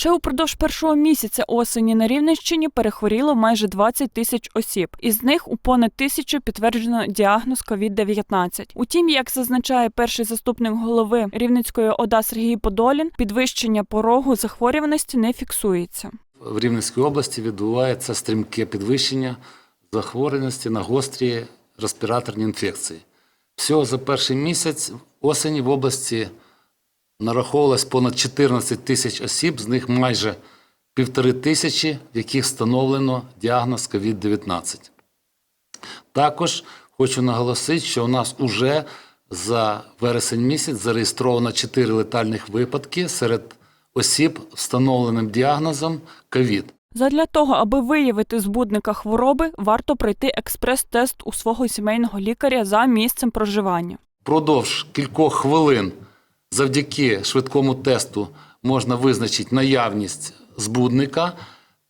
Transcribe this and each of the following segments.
Лише упродовж першого місяця осені на Рівненщині перехворіло майже 20 тисяч осіб. Із них у понад тисячу підтверджено діагноз COVID-19. Утім, як зазначає перший заступник голови Рівненської ОДА Сергій Подолін, підвищення порогу захворюваності не фіксується. В Рівненській області відбувається стрімке підвищення захворюваності на гострі респіраторні інфекції. Всього за перший місяць осені в області нараховувалось понад 14 тисяч осіб, з них майже півтори тисячі, в яких встановлено діагноз COVID-19. Також хочу наголосити, що у нас уже за вересень місяць зареєстровано 4 летальних випадки серед осіб встановленим діагнозом COVID. Задля того, аби виявити збудника хвороби, варто пройти експрес-тест у свого сімейного лікаря за місцем проживання. Продовж кількох хвилин завдяки швидкому тесту можна визначити наявність збудника.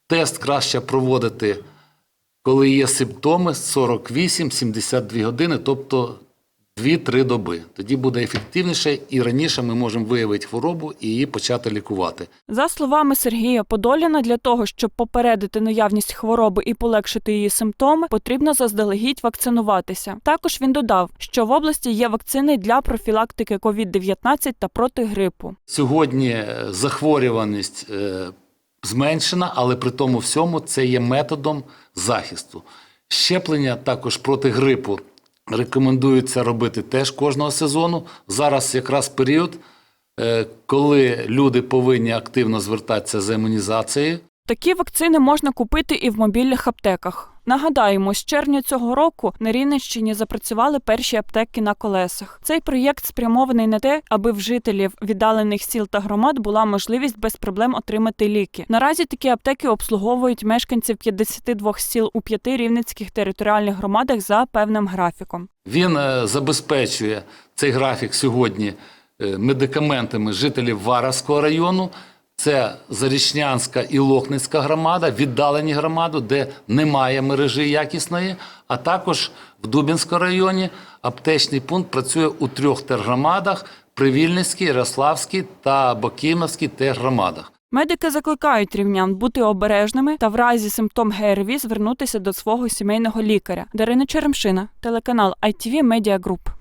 Тест краще проводити, коли є симптоми 48-72 години, тобто 2-3 доби. Тоді буде ефективніше і раніше ми можемо виявити хворобу і її почати лікувати. За словами Сергія Подоліна, для того, щоб попередити наявність хвороби і полегшити її симптоми, потрібно заздалегідь вакцинуватися. Також він додав, що в області є вакцини для профілактики COVID-19 та проти грипу. Сьогодні е, захворюваність е, зменшена, але при тому всьому це є методом захисту. Щеплення також проти грипу рекомендується робити теж кожного сезону. Зараз якраз період, е, коли люди повинні активно звертатися за імунізацією. Такі вакцини можна купити і в мобільних аптеках. Нагадаємо, з червня цього року на Рівненщині запрацювали перші аптеки на колесах. Цей проєкт спрямований на те, аби в жителів віддалених сіл та громад була можливість без проблем отримати ліки. Наразі такі аптеки обслуговують мешканців 52 сіл у п'яти рівненських територіальних громадах за певним графіком. Він е, забезпечує цей графік сьогодні е, медикаментами жителів Варавського району. Це Зарічнянська і Лохницька громада, віддалені громади, де немає мережі якісної, а також в Дубінському районі аптечний пункт працює у трьох тергромадах – Привільницькій, Ярославській та Бокімовській тергромадах. Медики закликають рівнян бути обережними та в разі симптом ГРВІ звернутися до свого сімейного лікаря. Дарина Черемшина, телеканал ITV Media Group.